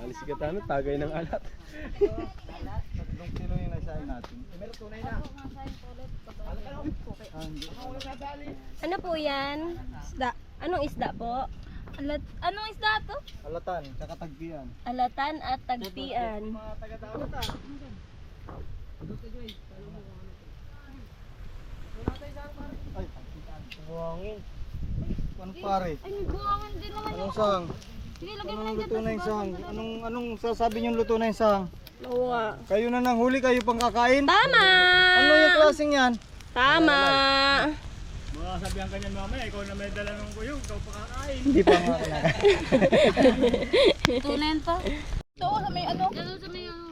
Naalis si Katano, tagay ng alat. Tatlong kilo yung naisain natin. Ano po yan? Isda. Anong isda po? Alat, anong isda to? Alatan, kakatagpian. Alatan at tagpian. Ay, buhangin. Ano pare? Ay, may buwangan din naman Anong sang? Anong luto na yung sang? Anong, anong sasabi niyong luto na yung sang? Oo nga. Kayo na nang huli, kayo pang kakain? Tama! Ano yung klaseng yan? Tama! Mga sabihan ka niyan mamaya, ikaw na may dala ng kuyog, ikaw pa kakain. Hindi pa nga. Tunan pa. Ito, sa may ano? Dito sa may ano.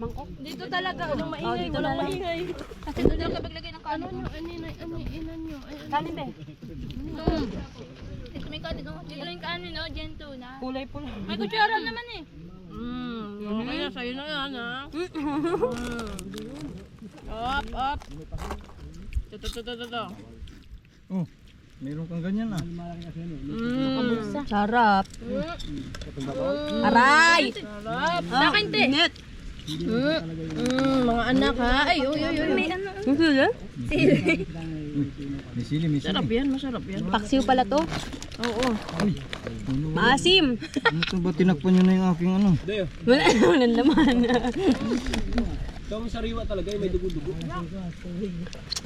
Mangkok? Dito talaga. Walang maingay. walang maingay. Kasi doon lang kapaglagay ng kanin. Ano nyo? Ano nyo? Ano nyo? Kanin ba? Hmm. Dito oh. Yung kanin, no? Diyan to na. Kulay po May kutsara naman eh. Mm, okay na, sa'yo na yan, ha? Up, up. Ito, ito, ito. Oh, meron kang ganyan ah. Mm, sarap. Aray! Sarap. Sa akin, te. Init. Mm, mm, mga anak, ha? Ay, uy, uy, uy. May ano? Sili. May sili, may sili. Sarap yan, masarap yan. Paksiw pala to? Oo. Maasim. Ano to ba tinakpan nyo na yung aking ano? Dayo, Wala naman ang laman. ikaw ang sariwa talaga, yung may dugo-dugo.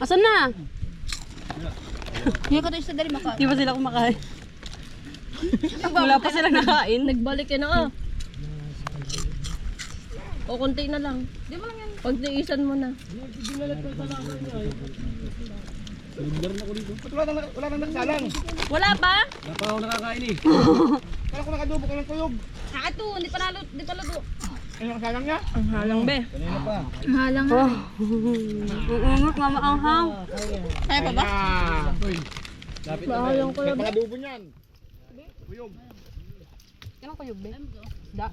Asan na? Hindi ko to isa dali maka. Di ba sila kumakain? Wala pa sila nakain. Nagbalik ka na ah. O konti na lang. Di mo lang yan. Pag tiisan mo na. Salimblar na ko dito. Wala nang, wala nang nagsalang. Wala pa? Wala pa ako nakakain eh. Kala ko nakadubo ka ng tuyog. Ato, hindi pa lalo, hindi pa lalo. Ano ang salang niya? Ang halang be. Kanina pa. Halang Oh. Uungot mama ang hang. Kaya pa ba? Lapit na ko lang. Nakadubo niyan. Anong kayog be? Da.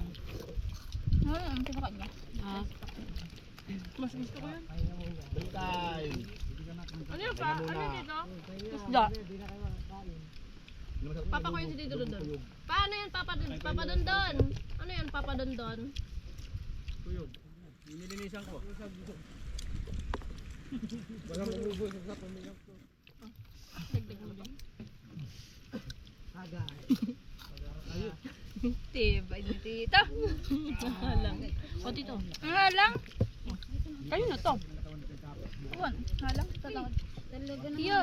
Hmm, ito ba kanya? Ah. Mas gusto ko yan. Ano pa? Ano dito? Isda. Papa ko yung si Tito Dondon. Paano yan, Papa, Papa Dondon? Ano yan, Papa Dondon? Nilinisan ko. Tiba, ini tita. Halang. O, tito. Ang halang? Kayo na to. Uwan, halang. Tatawad. Talaga naman. Iyo.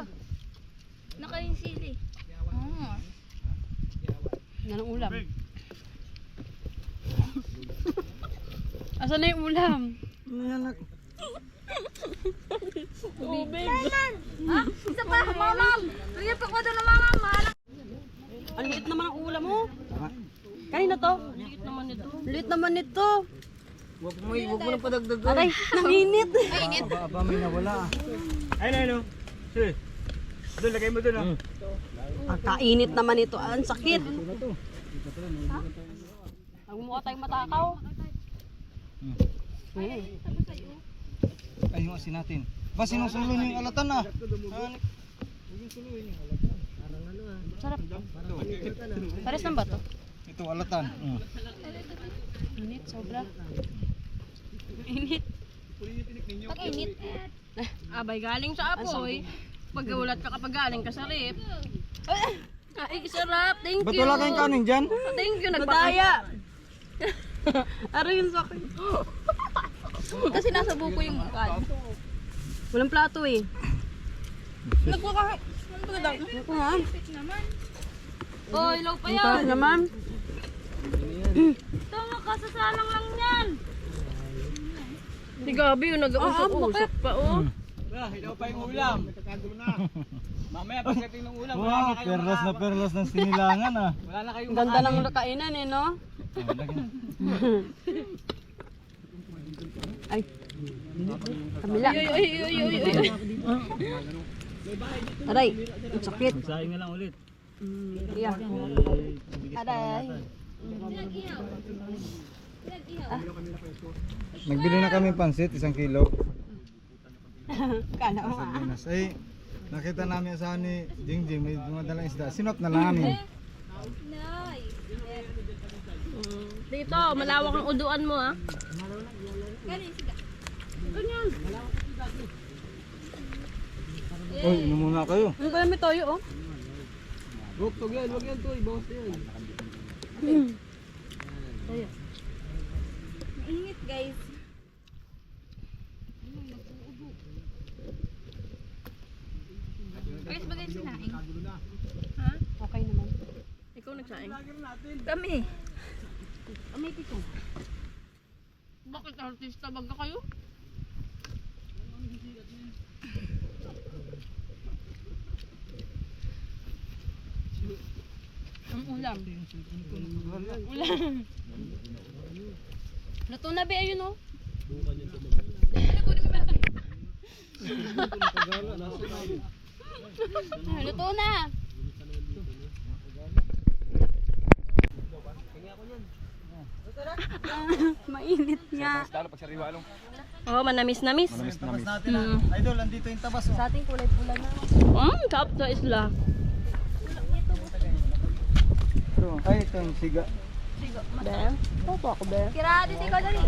Nakain sili. Oh. Yan ang ulam. Asan na yung ulam? Ano yan? nak- Ha? Isa pa, mamam. Lagyan pa ko doon ng mamam. Halang. Ang liit naman ang ulam mo. Tama. Kanina to? Liit naman nito. Liit naman nito. Huwag mo, huwag mo na padagdagan. Aray, nanginit. Aba, aba, may nawala. Ayun, ayun. Sige. Doon, lagay mo doon ah. Ang kainit naman ito. Ang sakit. Ang mukha tayong matakaw. Hmm. Hmm. Ay, yung asin natin. Ba, sinusulo niyo yung alatan ah. Ah, Sarap. Pares ng bato. Ito, alatan. Mm. Init, sobra. Init. Pag-init. Abay, galing sa apoy. Pagkaulat ka kapag galing ka sa rip. Ay, sarap. Thank Ba't you. wala kayong kanin dyan? Thank you. Nagpakaya. Aray yung sakit. Kasi nasa buko yung kan. Walang plato eh. Nagwaka. Ano ba nga. Oh, ilaw pa Ang yan. sarap naman. Tama ka, sasalang lang. Si Gabi yung nag-uusap-usap pa oh. Ah, ilaw pa yung ulam. Mamaya pagdating ng ulam, wala Wow, na kayong perlas na perlas ng sinilangan ah. Wala na kayong Ganda ng kainan eh no? Ay. Kamila. Ay, ay, ay, ay, ay. Aray, ang sakit. Sayang na lang ulit. Yeah. Aray. Nagbili na kami pansit, isang kilo. Kala mo Sa ah. Ginas. Ay, nakita namin asahan ni Jingjing, may dumadalang isda. Sinop na lang namin. Mm. Dito, malawak ang uduan mo ah. Uy, inom muna kayo. Ano ba may toyo oh? Huwag yan, huwag yan to. Ibawas yan. Ingit guys. Guys, bagay sinaing. Ha? Okay naman. Ikaw nagsaing. Kami. Kami tito. Bakit artista baga kayo? Ang ulam. Ulam. Luto na ba ayun oh? Ah, Luto na. Mainit nga. Oo, manamis-namis. Tabas natin ah. Idol, andito yung tabas oh. Sa ating kulay pula na. Mm, sarap sa isla. Ito, ay, ito yung siga. Be? Opo ako, be. Kira, dito ikaw dali.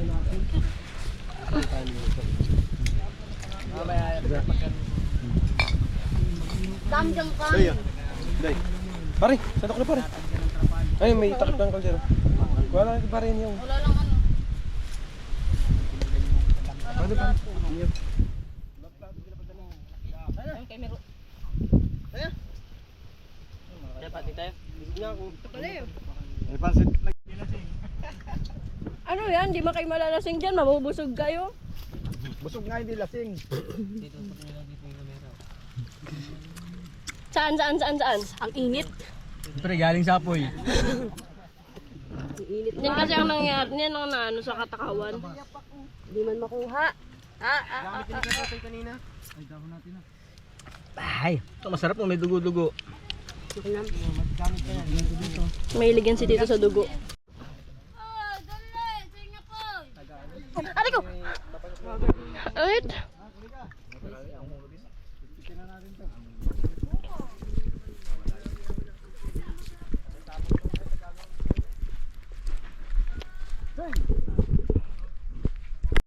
Damjang ka. Day. Pare, sadok na pare. Ay, may takip ng kaldero. Wala na pare niyo. Wala lang ano. Pwede pa. Iyo. May pansit. Ano yan? Di ba kayo malalasing dyan? Mabubusog kayo? Busog nga hindi lasing. Saan, saan, saan, saan? Ang init. Siyempre, galing sa apoy. Yan kasi ang nangyari. Yan ang naano sa katakawan. Hindi man makuha. Ah, ah, ah. Ay, ito masarap mo, may dugo-dugo. May ligyan si Tito sa dugo. Aray ko! Wait!